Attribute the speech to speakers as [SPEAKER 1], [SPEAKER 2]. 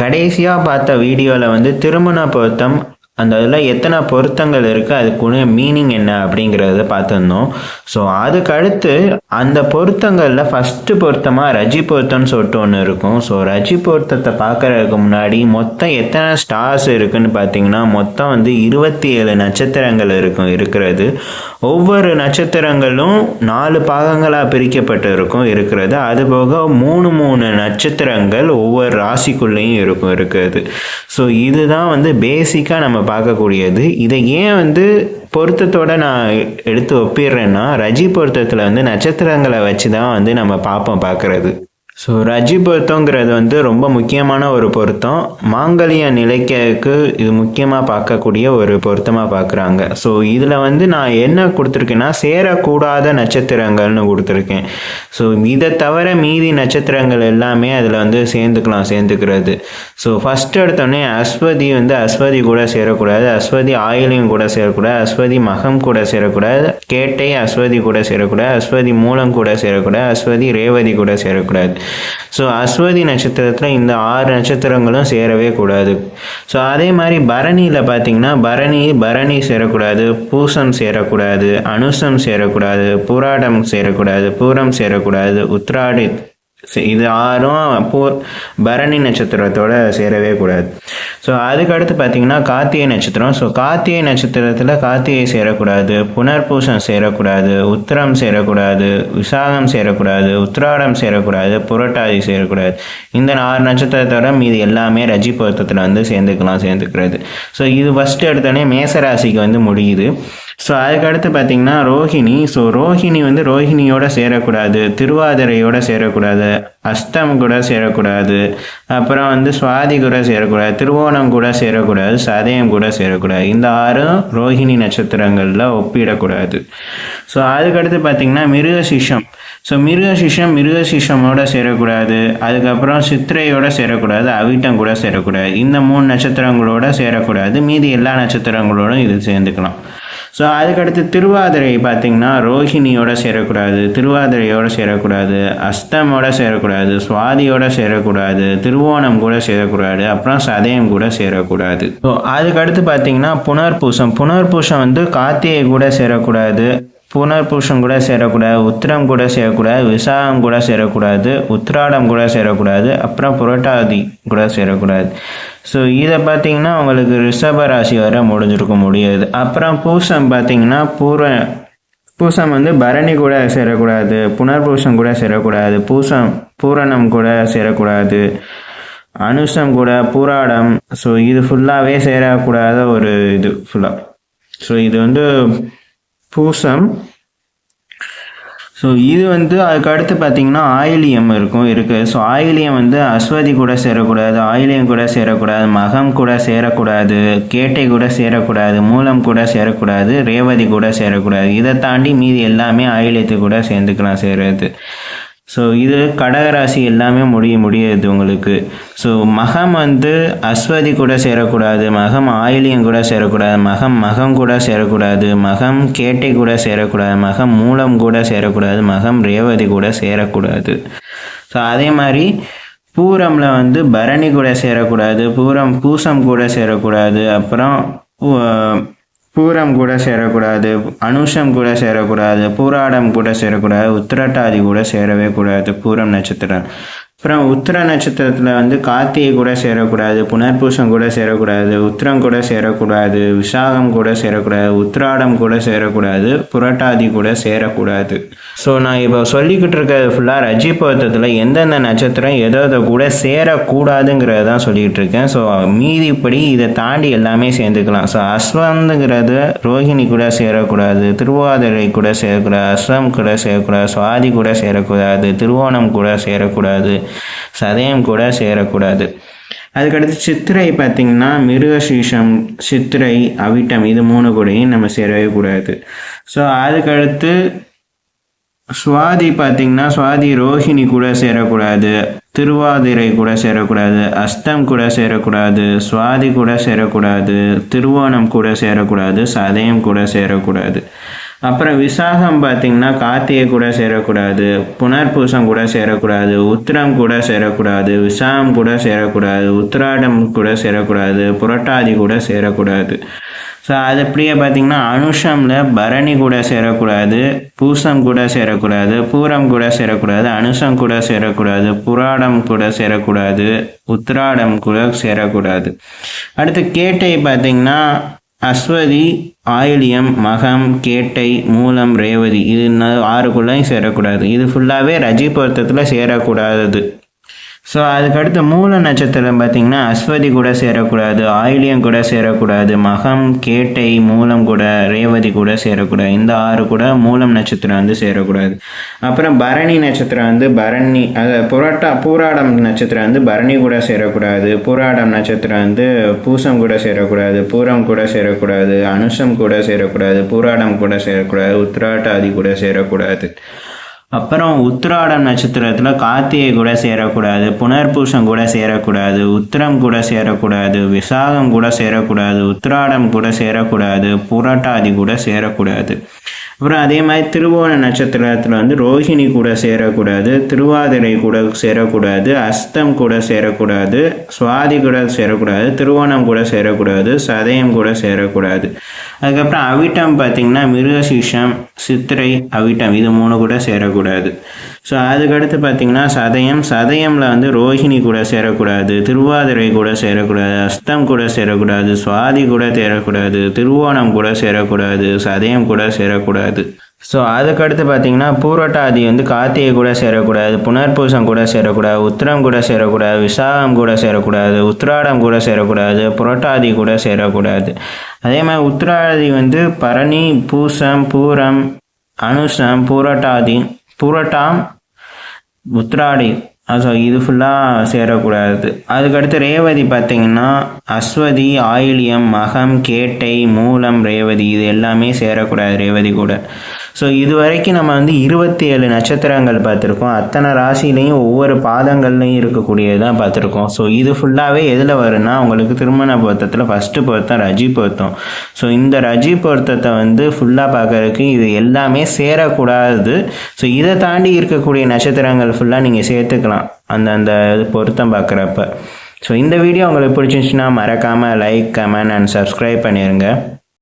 [SPEAKER 1] கடைசியாக பார்த்த வீடியோவில் வந்து திருமண பொருத்தம் அந்த இதில் எத்தனை பொருத்தங்கள் இருக்குது அதுக்குள்ள மீனிங் என்ன அப்படிங்கிறத பார்த்துருந்தோம். ஸோ அதுக்கடுத்து அந்த பொருத்தங்களில் ஃபஸ்ட்டு பொருத்தமாக ரஜி பொருத்தம்னு சொல்லிட்டு ஒன்று இருக்கும். ஸோ ரஜி பொருத்தத்தை பார்க்கறதுக்கு முன்னாடி மொத்தம் எத்தனை ஸ்டார்ஸ் இருக்குன்னு பார்த்தீங்கன்னா மொத்தம் வந்து இருபத்தி ஏழு நட்சத்திரங்கள் இருக்கும் இருக்கிறது. ஒவ்வொரு நட்சத்திரங்களும் நாலு பாகங்களாக பிரிக்கப்பட்டு இருக்கும் இருக்கிறது. அதுபோக மூணு மூணு நட்சத்திரங்கள் ஒவ்வொரு ராசிக்குள்ளேயும் இருக்கும் இருக்கிறது. ஸோ இதுதான் வந்து பேசிக்காக நம்ம பார்க்கக்கூடியது. இதை ஏன் வந்து பொருத்தத்தோட நான் எடுத்து ஒப்பிடுறேன்னா ரஜி பொருத்தத்தில் வந்து நட்சத்திரங்களை வச்சு தான் வந்து நம்ம பார்ப்போம் பார்க்குறது. ஸோ ரஜி பொருத்தங்கிறது வந்து ரொம்ப முக்கியமான ஒரு பொருத்தம். மாங்கல்ய நிலைக்கு இது முக்கியமாக பார்க்கக்கூடிய ஒரு பொருத்தமாக பார்க்குறாங்க. ஸோ இதில் வந்து நான் என்ன கொடுத்துருக்கேன்னா சேரக்கூடாத நட்சத்திரங்கள்னு கொடுத்துருக்கேன். ஸோ இதை தவிர மீதி நட்சத்திரங்கள் எல்லாமே அதில் வந்து சேர்ந்துக்கலாம் சேர்ந்துக்கிறது. ஸோ ஃபஸ்ட்டு எடுத்தோடனே அஸ்வதி வந்து அஸ்வதி கூட சேரக்கூடாது அஸ்வதி ஆயிலையும் கூட சேரக்கூடாது அஸ்வதி மகம் கூட சேரக்கூடாது கேட்டை அஸ்வதி கூட சேரக்கூடாது அஸ்வதி மூலம் கூட சேரக்கூடாது அஸ்வதி ரேவதி கூட சேரக்கூடாது. ஸோ அஸ்வதி நட்சத்திரத்தில் இந்த ஆறு நட்சத்திரங்களும் சேரவே கூடாது. ஸோ அதே மாதிரி பரணியில் பார்த்தீங்கன்னா பரணி பரணி சேரக்கூடாது பூசம் சேரக்கூடாது அனுசம் சேரக்கூடாது புராடம் சேரக்கூடாது பூரம் சேரக்கூடாது உத்ராடி இது ஆறும் போர் பரணி நட்சத்திரத்தோட சேரவே கூடாது. ஸோ அதுக்கடுத்து பார்த்தீங்கன்னா கார்த்திகை நட்சத்திரம். ஸோ கார்த்திகை நட்சத்திரத்தில் கார்த்திகை சேரக்கூடாது புனர்பூசம் சேரக்கூடாது உத்திரம் சேரக்கூடாது விசாகம் சேரக்கூடாது உத்திராடம் சேரக்கூடாது புரட்டாதி சேரக்கூடாது. இந்த ஆறு நட்சத்திரத்தோட மீதி எல்லாமே ரஜி பொருத்தத்தில் வந்து சேர்ந்துக்கலாம் சேர்ந்துக்கிறது. ஸோ இது ஃபஸ்ட்டு எடுத்தோடனே மேசராசிக்கு வந்து முடியுது. ஸோ அதுக்கடுத்து பார்த்தீங்கன்னா ரோஹிணி. ஸோ ரோஹிணி வந்து ரோஹிணியோட சேரக்கூடாது திருவாதிரையோட சேரக்கூடாது அஸ்தம் கூட சேரக்கூடாது அப்புறம் வந்து சுவாதி கூட சேரக்கூடாது திருவோணம் கூட சேரக்கூடாது சதயம் கூட சேரக்கூடாது. இந்த ஆறும் ரோஹிணி நட்சத்திரங்களில் ஒப்பிடக்கூடாது. ஸோ அதுக்கடுத்து பார்த்தீங்கன்னா மிருகசிஷம். ஸோ மிருகசிஷம் மிருகசிஷமோட சேரக்கூடாது அதுக்கப்புறம் சித்திரையோட சேரக்கூடாது அவிட்டம் கூட சேரக்கூடாது. இந்த மூணு நட்சத்திரங்களோட சேரக்கூடாது. மீதி எல்லா நட்சத்திரங்களோடும் இது சேர்ந்துக்கலாம். ஸோ அதுக்கடுத்து திருவாதிரை பார்த்திங்கன்னா ரோஹிணியோட சேரக்கூடாது திருவாதிரையோட சேரக்கூடாது அஸ்தமோட சேரக்கூடாது சுவாதியோட சேரக்கூடாது திருவோணம் கூட சேரக்கூடாது அப்புறம் சதயம் கூட சேரக்கூடாது. ஸோ அதுக்கடுத்து பார்த்தீங்கன்னா புனர்பூசம். புனர்பூசம் வந்து கார்த்திகை கூட சேரக்கூடாது. புனர்பூஷம் கூட சேரக்கூடாது உத்திரம் கூட சேரக்கூடாது விசாகம் கூட சேரக்கூடாது உத்திராடம் கூட சேரக்கூடாது அப்புறம் புரட்டாதி கூட சேரக்கூடாது. ஸோ இதை பார்த்தீங்கன்னா உங்களுக்கு ரிஷப ராசி வரை முடிஞ்சிருக்க முடியாது. அப்புறம் பூசம் பார்த்தீங்கன்னா பூர்வ பூசம் வந்து பரணி கூட சேரக்கூடாது புனர்பூசம் கூட சேரக்கூடாது பூசம் பூரணம் கூட சேரக்கூடாது அனுஷம் கூட பூராடம். ஸோ இது ஃபுல்லாகவே சேரக்கூடாத ஒரு இது ஃபுல்லாக ஸோ இது வந்து பூசம். ஸோ இது வந்து அதுக்கு அடுத்து பார்த்தீங்கன்னா ஆயிலியம் இருக்கும் இருக்குது ஸோ ஆயிலியம் வந்து அஸ்வதி கூட சேரக்கூடாது ஆயிலியம் கூட சேரக்கூடாது மகம் கூட சேரக்கூடாது கேட்டை கூட சேரக்கூடாது மூலம் கூட சேரக்கூடாது ரேவதி கூட சேரக்கூடாது. இதை தாண்டி மீதி எல்லாமே ஆயிலியத்து கூட சேர்ந்துக்கலாம் சேருறது. ஸோ இது கடகராசி எல்லாமே முடிய முடியாது உங்களுக்கு. ஸோ மகம் வந்து அஸ்வதி கூட சேரக்கூடாது மகம் ஆயிலியம் கூட சேரக்கூடாது மகம் மகம் கூட சேரக்கூடாது மகம் கேட்டை கூட சேரக்கூடாது மகம் மூலம் கூட சேரக்கூடாது மகம் ரேவதி கூட சேரக்கூடாது. ஸோ அதே மாதிரி பூரமில் வந்து பரணி கூட சேரக்கூடாது பூரம் பூசம் கூட சேரக்கூடாது அப்புறம் பூரம் கூட சேரக்கூடாது அனுஷம் கூட சேரக்கூடாது பூராடம் கூட சேரக்கூடாது உத்திரட்டாதி கூட சேரவே கூடாது பூரம் நட்சத்திரம். அப்புறம் உத்திர நட்சத்திரத்தில் வந்து கார்த்திகை கூட சேரக்கூடாது புனர்பூசம் கூட சேரக்கூடாது உத்திரம் கூட சேரக்கூடாது விசாகம் கூட சேரக்கூடாது உத்திராடம் கூட சேரக்கூடாது புரட்டாதி கூட சேரக்கூடாது. ஸோ நான் இப்போ சொல்லிக்கிட்டு இருக்கிறது ஃபுல்லாக ரஜி பொருத்தத்தில் எந்தெந்த நட்சத்திரம் எதோ எதோ கூட சேரக்கூடாதுங்கிறத தான் சொல்லிக்கிட்டு இருக்கேன். ஸோ மீதிப்படி இதை தாண்டி எல்லாமே சேர்ந்துக்கலாம். ஸோ அஸ்வந்துங்கிறது ரோஹிணி கூட சேரக்கூடாது திருவாதிரை கூட சேரக்கூடாது அஸ்வம் கூட சேரக்கூடாது சுவாதி கூட சேரக்கூடாது திருவோணம் கூட சேரக்கூடாது. சதயம் கூட சேரக்கூடாது. அதுக்கடுத்து சித்திரை பார்த்திங்கன்னா மிருகசீஷம் சித்திரை அவிட்டம் இது மூணு கூடையும் நம்ம சேரவே கூடாது. ஸோ அதுக்கடுத்து சுவாதி பார்த்திங்கன்னா சுவாதி ரோஹிணி கூட சேரக்கூடாது திருவாதிரை கூட சேரக்கூடாது அஸ்தம் கூட சேரக்கூடாது சுவாதி கூட சேரக்கூடாது திருவோணம் கூட சேரக்கூடாது சதயம் கூட சேரக்கூடாது. அப்புறம் விசாகம் பார்த்தீங்கன்னா கார்த்திகை கூட சேரக்கூடாது புனர்பூசம் கூட சேரக்கூடாது உத்திரம் கூட சேரக்கூடாது விசாகம் கூட சேரக்கூடாது உத்திராடம் கூட சேரக்கூடாது புரட்டாதி கூட சேரக்கூடாது ஸோ அது அப்படியே பார்த்தீங்கன்னா அனுஷமில் பரணி கூட சேரக்கூடாது பூசம் கூட சேரக்கூடாது பூரம் கூட சேரக்கூடாது அனுஷம் கூட சேரக்கூடாது புராடம் கூட சேரக்கூடாது உத்திராடம் கூட சேரக்கூடாது அடுத்து கேட்டை பார்த்தீங்கன்னா அஸ்வதி ஆயிலியம் மகம் கேட்டை மூலம் ரேவதி. இது ந- ஆறுக்குள்ளேயும் சேரக்கூடாது. இது ஃபுல்லாகவே ரஜி பொருத்தத்தில் சேரக்கூடாதது. ஸோ அதுக்கடுத்து மூல நட்சத்திரம் பார்த்தீங்கன்னா அஸ்வதி கூட சேரக்கூடாது ஆயிலியம் கூட சேரக்கூடாது மகம் கேட்டை மூலம் கூட ரேவதி கூட சேரக்கூடாது இந்த ஆறு கூட மூலம் நட்சத்திரம் வந்து சேரக்கூடாது. அப்புறம் பரணி நட்சத்திரம் வந்து பரணி அது புரட்டா பூராடம் நட்சத்திரம் வந்து பரணி கூட சேரக்கூடாது பூராடம் நட்சத்திரம் வந்து பூசம் கூட சேரக்கூடாது பூரம் கூட சேரக்கூடாது அனுஷம் கூட சேரக்கூடாது பூராடம் கூட சேரக்கூடாது உத்திராட்டாதி கூட சேரக்கூடாது. அப்புறம் உத்திராடம் நட்சத்திரத்தில் கார்த்திகை கூட சேரக்கூடாது புனர்பூசம் கூட சேரக்கூடாது உத்திரம் கூட சேரக்கூடாது விசாகம் கூட சேரக்கூடாது உத்திராடம் கூட சேரக்கூடாது புரட்டாதி கூட சேரக்கூடாது அப்புறம் அதே மாதிரி திருவோண நட்சத்திரத்தில் வந்து ரோஹிணி கூட சேரக்கூடாது திருவாதிரை கூட சேரக்கூடாது அஸ்தம் கூட சேரக்கூடாது சுவாதி கூட சேரக்கூடாது திருவோணம் கூட சேரக்கூடாது சதயம் கூட சேரக்கூடாது அதுக்கப்புறம் அவிட்டம் பார்த்தீங்கன்னா மிருகசீஷம் சித்திரை அவிட்டம் இது மூணு கூட சேரக்கூடாது. ஸோ அதுக்கடுத்து பார்த்தீங்கன்னா சதயம். சதயமில் வந்து ரோஹிணி கூட சேரக்கூடாது திருவாதிரை கூட சேரக்கூடாது அஸ்தம் கூட சேரக்கூடாது சுவாதி கூட சேரக்கூடாது திருவோணம் கூட சேரக்கூடாது சதயம் கூட சேரக்கூடாது. ஸோ அதுக்கடுத்து பார்த்தீங்கன்னா பூரட்டாதி வந்து கார்த்திகை கூட சேரக்கூடாது புனர்பூசம் கூட சேரக்கூடாது உத்திரம் கூட சேரக்கூடாது விசாகம் கூட சேரக்கூடாது உத்திராடம் கூட சேரக்கூடாது புரட்டாதி கூட சேரக்கூடாது. அதே மாதிரி உத்திராதி வந்து பரணி பூசம் பூரம் அனுஷம் பூரட்டாதி பூரட்டாம் உத்ராடி ஸோ இது ஃபுல்லாக சேரக்கூடாது. அதுக்கடுத்து ரேவதி பார்த்தீங்கன்னா அஸ்வதி ஆயிலியம் மகம் கேட்டை மூலம் ரேவதி இது எல்லாமே சேரக்கூடாது ரேவதி கூட. ஸோ இது வரைக்கும் நம்ம வந்து இருபத்தி ஏழு நட்சத்திரங்கள் பார்த்துருக்கோம். அத்தனை ராசிலையும் ஒவ்வொரு பாதங்கள்லையும் இருக்கக்கூடியது தான் பார்த்துருக்கோம். ஸோ இது ஃபுல்லாகவே எதில் வரும்னா உங்களுக்கு திருமண பொருத்தத்தில் ஃபஸ்ட்டு பொருத்தம் ரஜி பொருத்தம். ஸோ இந்த ரஜி பொருத்தத்தை வந்து ஃபுல்லாக பார்க்குறதுக்கு இது எல்லாமே சேரக்கூடாது. ஸோ இதை தாண்டி இருக்கக்கூடிய நட்சத்திரங்கள் ஃபுல்லாக நீங்கள் சேர்த்துக்கலாம். அந்த அந்த இது பொருத்தம் பார்க்குறப்ப. ஸோ இந்த வீடியோ உங்களுக்கு பிடிச்சிருந்துச்சுன்னா மறக்காமல் லைக் கமெண்ட் அண்ட் சப்ஸ்கிரைப் பண்ணிடுங்க